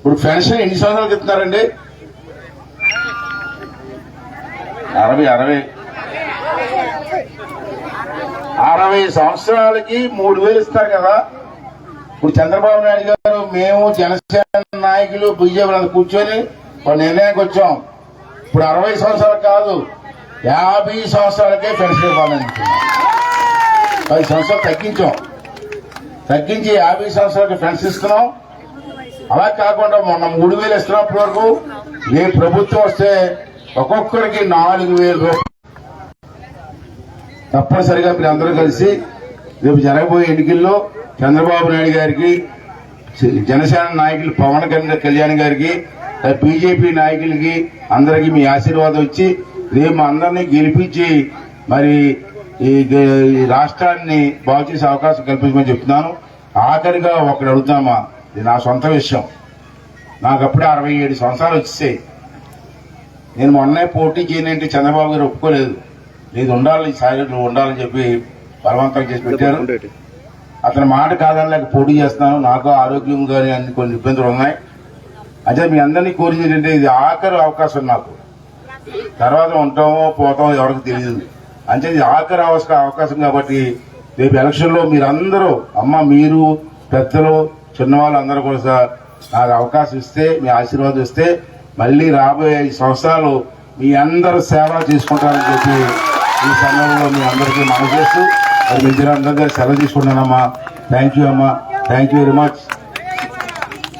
ఇప్పుడు పెన్షన్ ఎన్ని సంవత్సరాలకు ఇస్తున్నారండి అరవై అరవై. అరవై సంవత్సరాలకి మూడు వేలు ఇస్తారు కదా. ఇప్పుడు చంద్రబాబు నాయుడు గారు మేము జనసేన నాయకులు బీజేపీ కూర్చొని ఒక నిర్ణయానికి వచ్చాం. ఇప్పుడు అరవై సంవత్సరాలు కాదు యాభై సంవత్సరాలకే పెన్షన్ ఇవ్వాలని పది సంవత్సరాలు తగ్గించాం. తగ్గించి యాభై సంవత్సరాలకి పెన్షన్ ఇస్తున్నాం. అలా కాకుండా మొన్న మూడు వేలు ఇస్తున్నప్పటి వరకు ఏ ప్రభుత్వం వస్తే ఒక్కొక్కరికి నాలుగు వేలు రూపాయలు తప్పనిసరిగా మీరు అందరూ కలిసి రేపు జరగబోయే ఎన్నికల్లో చంద్రబాబు నాయుడు గారికి జనసేన నాయకులు పవన్ కళ్యాణ్ కళ్యాణ్ గారికి బీజేపీ నాయకులకి అందరికీ మీ ఆశీర్వాదం ఇచ్చి రేపు మా అందరినీ గెలిపించి మరి ఈ దే- ఈ రాష్ట్రాన్ని బాగు చేసే అవకాశం కల్పించమని చెప్తున్నాను. ఆఖరిగా ఒకటి అడుగుతామా? ఇది నా సొంత విషయం. నాకు అప్పుడే అరవై ఏడు సంవత్సరాలు వచ్చేసాయి. నేను మొన్నే పోటీ చేయనంటే చంద్రబాబు గారు ఒప్పుకోలేదు. ఇది ఉండాలి ఈసారి నువ్వు ఉండాలని చెప్పి బలవంతం చేసి పెట్టారు. అతని మాట కాదనలేక పోటీ చేస్తున్నాను. నాకు ఆరోగ్యం కానీ అన్ని కొన్ని ఇబ్బందులు ఉన్నాయి. అయితే మీ అందరినీ కోరింది ఏంటంటే ఇది ఆఖరి అవకాశం నాకు. తర్వాత ఉంటామో పోతామో ఎవరికి తెలియదు అంటే ఇది ఆఖరి అవకాశం కాబట్టి రేపు ఎలక్షన్లో మీరందరూ అమ్మ మీరు పెద్దలు చిన్నవాళ్ళు అందరూ కూడా సార్ నాకు అవకాశం ఇస్తే మీ ఆశీర్వాదం ఇస్తే మళ్ళీ రాబోయే ఐదు సంవత్సరాలు మీ అందరూ సేవ చేసుకుంటారని చెప్పి ఈ సమయంలో మీ అందరికీ మనం చేస్తూ మరి మీ సెలవు తీసుకుంటానమ్మా థ్యాంక్ యూ అమ్మా. Thank you very much